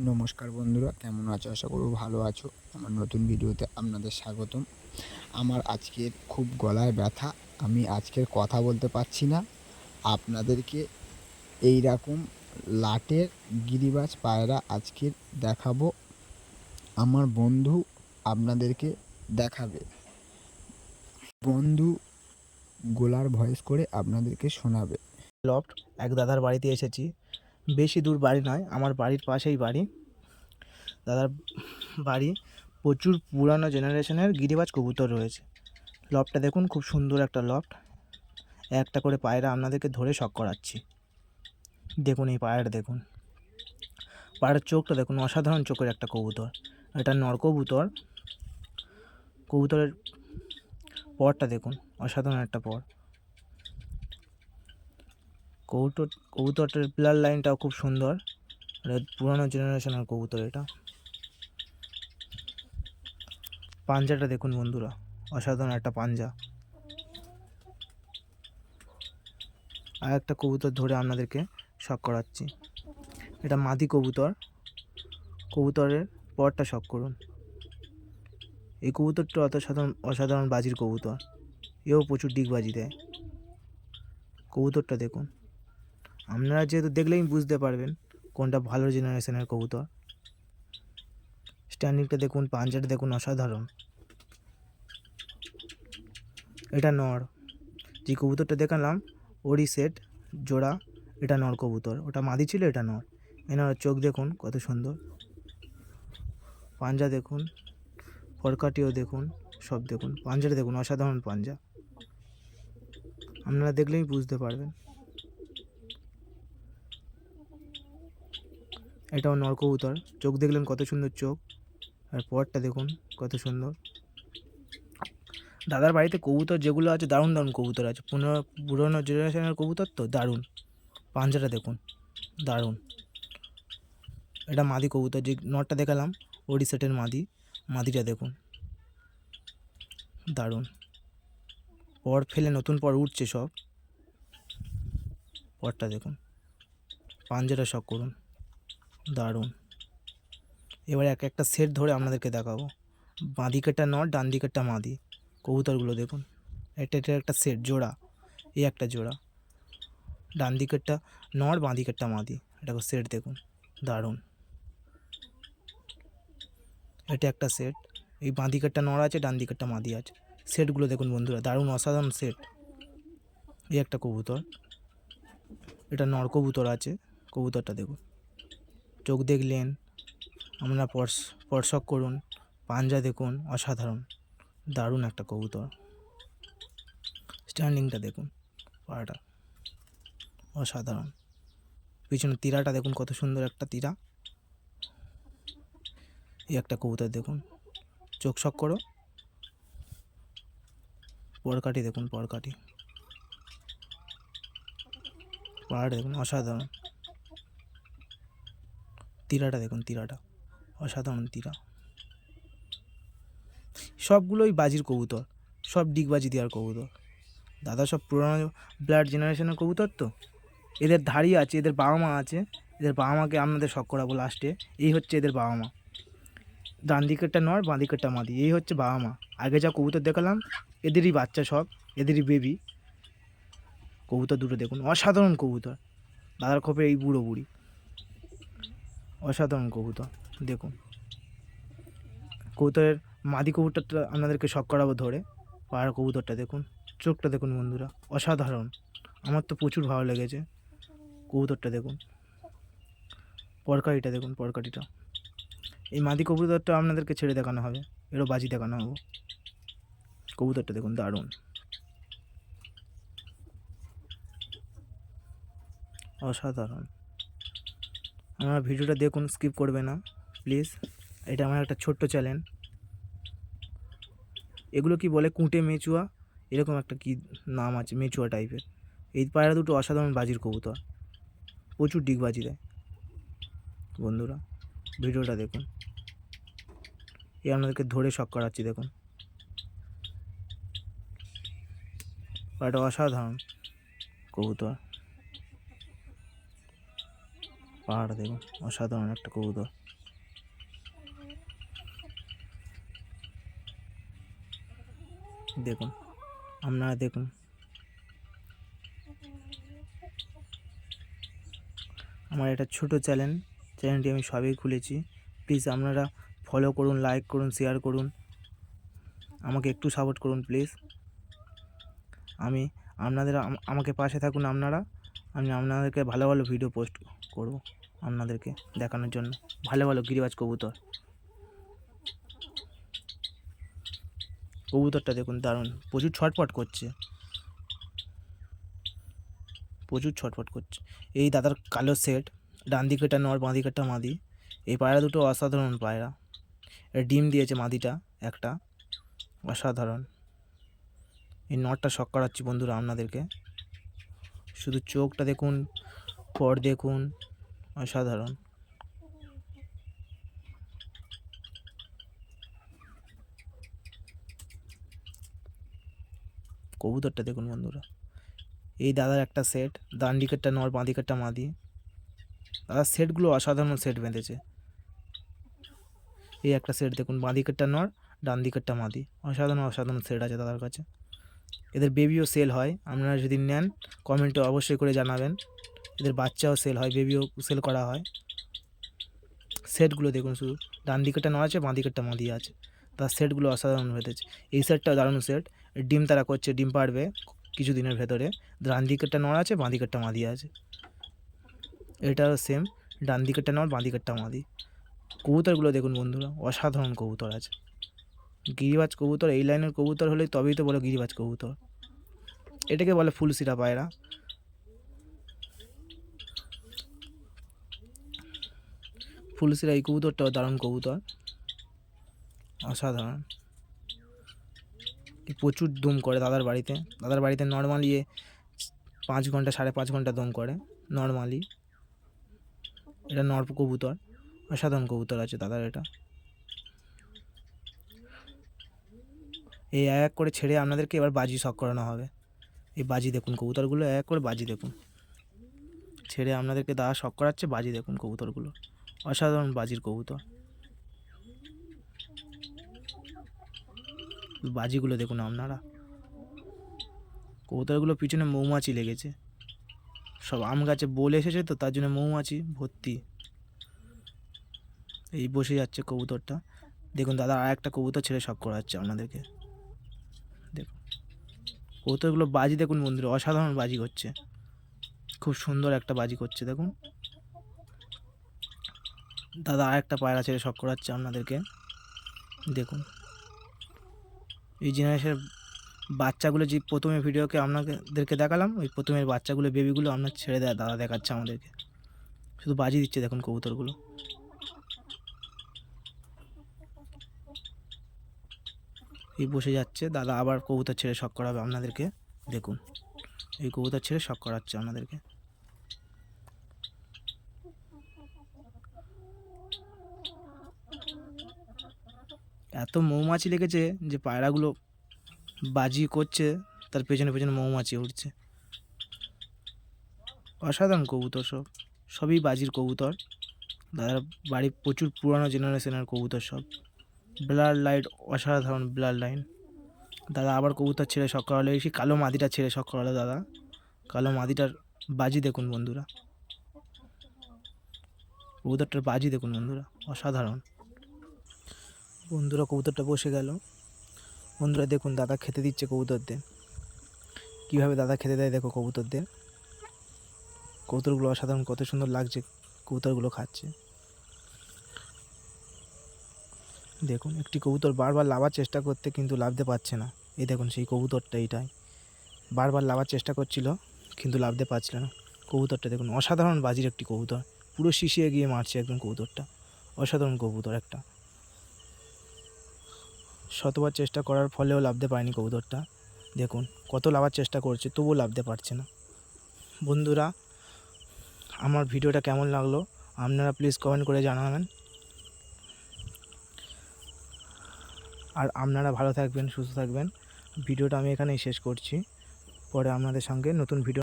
নমস্কার বন্ধুরা, কেমন আছো? আশা করব ভালো আছো। আমার নতুন ভিডিওতে আপনাদের স্বাগতম। আমার আজকের খুব গলায় ব্যথা, আমি আজকের কথা বলতে পারছি না। আপনাদেরকে এই রকম লাটের গিরিবাজ পায়রা আজকের দেখাবো। আমার বন্ধু আপনাদেরকে দেখাবে। বন্ধু গোলার ভয়েস করে আপনাদেরকে শোনাবে। লফট, এক দাদার বাড়িতে এসেছি। বেশি দূর বাড়ি নয়, আমার বাড়ির পাশেই বাড়ি। দাদার বাড়ি প্রচুর পুরানো জেনারেশনের গিরিবাজ কবুতর রয়েছে। লফটটা দেখুন, খুব সুন্দর একটা লফট। একটা করে পায়রা আপনাদেরকে ধরে শখ করাচ্ছি। দেখুন, এই পায়রাটা দেখুন। পায়রার চোখটা দেখুন, অসাধারণ চোখের একটা কবুতর। এটা নর কবুতর। কবুতরের পরটা দেখুন, অসাধারণ একটা পর। কবুতর কবুতরটার প্লার লাইনটাও খুব সুন্দর। এটা পুরোনো জেনারেশনের কবুতর এটা। পাঞ্জাটা দেখুন বন্ধুরা, অসাধারণ একটা পাঞ্জা। আর একটা কবুতর ধরে আপনাদেরকে শখ করাচ্ছি। এটা মাদি কবুতর। কবুতরের পরটা শখ করুন। এই কবুতরটা অত সাধারণ, অসাধারণ বাজির কবুতর। এও প্রচুর ডিগবাজি দেয়। কবুতরটা দেখুন। আপনারা যেহেতু দেখলেই বুঝতে পারবেন কোনটা ভালো জেনারেশনের কবুতর। স্ট্যান্ডিংটা দেখুন, পাঞ্জাটা দেখুন অসাধারণ। এটা নর। যে কবুতরটা দেখালাম, ওরই সেট জোড়া, এটা নর কবুতর। ওটা মাদি ছিল, এটা নর। এনার চোখ দেখুন, কত সুন্দর। পাঞ্জা দেখুন, ফরকাটিও দেখুন, সব দেখুন। পাঞ্জাটা দেখুন, অসাধারণ পাঞ্জা। আপনারা দেখলেই বুঝতে পারবেন। এটাও নর কবুতর চোখ দেখলেন কত সুন্দর চোখ। আর পরটা দেখুন, কত সুন্দর। দাদার বাড়িতে কবুতর যেগুলো আছে, দারুণ দারুণ কবুতর আছে। পুরনো পুরোনো জেনারেশনের কবুতর তো, দারুণ। পাঞ্জাটা দেখুন, দারুণ। এটা মাদি কবুতর, যে নটটা দেখালাম, ওডি সেটের মাদি। মাদিটা দেখুন, দারুণ। পর ফেলে, নতুন পর উঠছে সব। পরটা দেখুন, পাঞ্জাটা শখ করুন। দারুণ। এবারে এক একটা সেট ধরে আপনাদেরকে দেখাবো। বাঁ দিকেরটা নট ডান দিকেরটা মাদি। কবুতরগুলো দেখুন। এটা এটা একটা সেট জোড়া। এই একটা জোড়া। ডান দিকেরটা নর বাঁ দিকেরটা মাদি। এটা সেট দেখুন। দারুণ। এটা একটা সেট এই বাঁ দিকেরটা আছে ডান দিকেরটা মাদি আছে। সেটগুলো দেখুন বন্ধুরা, দারুণ, অসাধারণ সেট এই একটা কবুতর। এটা নর কবুতর আছে। কবুতরটা দেখুন। চোখ দেখলেন পর্স, স্পর্শক করুন, পাঞ্জা দেখুন, অসাধারণ, দারুণ একটা কবুতর। স্ট্যান্ডিংটা দেখুন, পাড়াটা, অসাধারণ। পিছনে তীরাটা দেখুন, কত সুন্দর একটা তীরা। এই একটা কবুতর দেখুন, চোখ শক করো। পরকাটি দেখুন পরকাটি পাড়াটা দেখুন, অসাধারণ। তীরাটা দেখুন, তীরাটা। অসাধারণ তীরা। সবগুলোই বাজির কবুতর। সব ডিগবাজি দেওয়ার কবুতর। দাদা, সব পুরোনো ব্লাড জেনারেশনের কবুতর তো? এদের ধাড়ি আছে, এদের বাবা মা আছে। এদের বাবা মাকে আপনাদের শখ করাবো লাস্টে এই হচ্ছে এদের বাবা মা। ডান দিকেরটা নর, বাঁ দিকেরটা মাদি। এই হচ্ছে বাবা মা। আগে যা কবুতর দেখালাম, এদেরই বাচ্চা সব, এদেরই বেবি কবুতর দুটো দেখুন, অসাধারণ কবুতর। দাদার খোপে এই বুড়ো বুড়ি। অসাধারণ কবুতর, দেখুন। কবুতরের মাদি কবুতরটা আপনাদেরকে শখ করাবো ধরে, পাড়ার কবুতরটা দেখুন, চোখটা দেখুন বন্ধুরা, অসাধারণ। আমার তো প্রচুর ভালো লেগেছে কবুতরটা দেখুন। পরকারিটা দেখুন, পরকারিটা। এই মাদি কবুতরটা আপনাদেরকে ছেড়ে দেখানো হবে, এরও বাজি দেখানো হবে। কবুতরটা দেখুন, দারুণ। অসাধারণ। আমার ভিডিওটা দেখুন স্কিপ করবে না প্লিজ এটা আমার একটা ছোট্ট চ্যানেল এগুলো কি বলে? কুঁটে মেচুয়া? এরকম একটা কি নাম আছে, মেচুয়া টাইপের এই পায়রা দুটো অসাধারণ বাজির কবুতর। প্রচুর ডিগবাজি দেয়। বন্ধুরা, ভিডিওটা দেখুন। এই আপনাদেরকে ধরে শখ করাচ্ছি, দেখুন। পায়রাটা অসাধারণ কবুতর। পাহাড় দেখুন অসাধারণ একটা কবুতর। দেখুন, আপনারা দেখুন। আমার একটা ছোট চ্যানেল চ্যানেলটি আমি সবই খুলেছি। প্লিজ আপনারা ফলো করুন লাইক করুন শেয়ার করুন। আমাকে একটু সাপোর্ট করুন প্লিজ আমি, আপনাদের আমাকে পাশে থাকুন আপনারা। আমি আপনাদেরকে ভালো ভালো ভিডিও পোস্ট করব আপনাদেরকে দেখানোর জন্য। ভালো ভালো গিরিবাজ কবুতর। কবুতরটা দেখুন দারুণ। প্রচুর ছটপট করছে। প্রচুর ছটফট করছে। এই দাদার কালো সেট ডান দিকেটা নর, বাঁ দিকেটা মাদি। এই পায়রা দুটো অসাধারণ পায়রা। ডিম দিয়েছে মাদিটা, একটা। অসাধারণ। এই নটটা শখ করাচ্ছি বন্ধুরা আপনাদেরকে। শুধু চোখটা দেখুন, পর দেখুন, অসাধারণ। কবুতরটা দেখুন বন্ধুরা। এই দাদার একটা সেট, ডান দিকেরটা নর, বাঁ দিকেরটা মাদি দাদার সেটগুলো অসাধারণ সেট বেঁধেছে। এই একটা সেট দেখুন, বাঁ দিকেরটা নর, ডান দিকেরটা মাদি অসাধারণ অসাধারণ সেট আছে দাদার কাছে। এদের বেবিও সেল হয়। আপনারা যদি নেন কমেন্টে অবশ্যই করে জানাবেন। এদের বাচ্চাও সেল হয় বেবিও সেল করা হয়। সেটগুলো দেখুন শুধু। ডান দিকেরটা নর আছে বাঁ দিকেরটা মাদি আছে। তার সেটগুলো অসাধারণ বেঁধেছে এই সেটটাও দারুণ সেট ডিম তারা করছে, ডিম পাড়বে কিছু দিনের ভেতরে। ডান দিকেরটা নড় আছে বাঁ দিকেরটা মাদি আছে। এটাও সেম ডান দিকেরটা নড় বাঁ দিকেরটা মাদি। কবুতরগুলো দেখুন বন্ধুরা, অসাধারণ কবুতর আছে। গিরিবাজ কবুতর, এই লাইনের কবুতর হলে তবেই তো বলে গিরিবাজ কবুতর। এটাকে বলে ফুলসিরা পায়রা। ফুলসিরা এই কবুতরটাও দারুণ কবুতর। অসাধারণ। প্রচুর দম করে দাদার বাড়িতে। দাদার বাড়িতে নর্মালি পাঁচ ঘণ্টা, সাড়ে পাঁচ ঘণ্টা দম করে নর্মালি এটা নর কবুতর। অসাধারণ কবুতর আছে দাদার এটা। এই এক এক করে ছেড়ে আপনাদেরকে এবার বাজি শখ করানো হবে। এই বাজি দেখুন, কবুতরগুলো এক এক করে বাজি দেখুন। ছেড়ে আপনাদেরকে দাদা শখ করাচ্ছে, বাজি দেখুন কবুতরগুলো। অসাধারণ বাজির কবুতর। বাজিগুলো দেখুন আপনারা। কবুতরগুলো পিছনে মৌমাছি লেগেছে। সব আম গাছে বলে এসেছে তো, তার জন্য মৌমাছি ভর্তি। এই বসে যাচ্ছে কবুতরটা। দেখুন দাদা আর একটা কবুতর ছেড়ে শখ করাচ্ছে আপনাদেরকে। কবুতরগুলো বাজি দেখুন বন্ধুরা, অসাধারণ বাজি করছে। খুব সুন্দর একটা বাজি করছে, দেখুন। দাদা আর একটা পায়রা ছেড়ে শখ করাচ্ছে আপনাদেরকে। দেখুন। এই জেনারেশনের বাচ্চাগুলো যে প্রথমে ভিডিওকে আপনাদেরকে দেখালাম, ওই প্রথমের বাচ্চাগুলো বেবিগুলো আপনার ছেড়ে দেয়, দাদা দেখাচ্ছে আমাদেরকে। শুধু বাজি দিচ্ছে, দেখুন কবুতরগুলো এই বসে যাচ্ছে। দাদা আবার কবুতর ছেড়ে শখ করাবে আপনাদেরকে। দেখুন, এই কবুতর ছেড়ে শখ করাচ্ছে আপনাদেরকে। এত মৌমাছি লেগেছে যে পায়রাগুলো বাজি করছে, তার পেছনে পেছনে মৌমাছি উঠছে অসাধারণ কবুতর সব। সবই বাজির কবুতর। দাদার বাড়ি প্রচুর পুরানো জেনারেশনের কবুতর সব। ব্লাড লাইট অসাধারণ ব্লার লাইন দাদা, আবার কবুতর ছেড়ে শখ সেই কালো মাদিটা ছেড়ে শখ দাদা। কালো মাদিটার বাজি দেখুন বন্ধুরা। কবুতরটার বাজি দেখুন বন্ধুরা, অসাধারণ। বন্ধুরা, কবুতরটা বসে গেল। বন্ধুরা, দেখুন, দাদা খেতে দিচ্ছে কবুতরদের। কীভাবে দাদা খেতে দেয় দেখো কবুতরদের। কবুতরগুলো অসাধারণ, কত সুন্দর লাগছে কবুতরগুলো খাচ্ছে। দেখুন, একটি কবুতর বারবার লাভার চেষ্টা করতে কিন্তু লাভতে পারছে না। এই দেখুন, সেই কবুতরটা এইটাই। বারবার লাভার চেষ্টা করছিল, কিন্তু লাভতে পারছিল না। কবুতরটা দেখুন, অসাধারণ বাজির একটি কবুতর। পুরো শিশিয়ে গিয়ে মারছে একদম কবুতরটা। অসাধারণ কবুতর একটা। শতবার চেষ্টা করার ফলেও লাভতে পারেনি কবুতরটা। দেখুন, কত লাভার চেষ্টা করছে, তবুও লাভতে পারছে না। বন্ধুরা, আমার ভিডিওটা কেমন লাগল? আপনারা প্লিজ কমেন্ট করে জানাবেন। আর আপনারা ভালো থাকবেন, সুস্থ থাকবেন। ভিডিওটা আমি এখানেই শেষ করছি। পরে আপনাদের সঙ্গে নতুন ভিডিও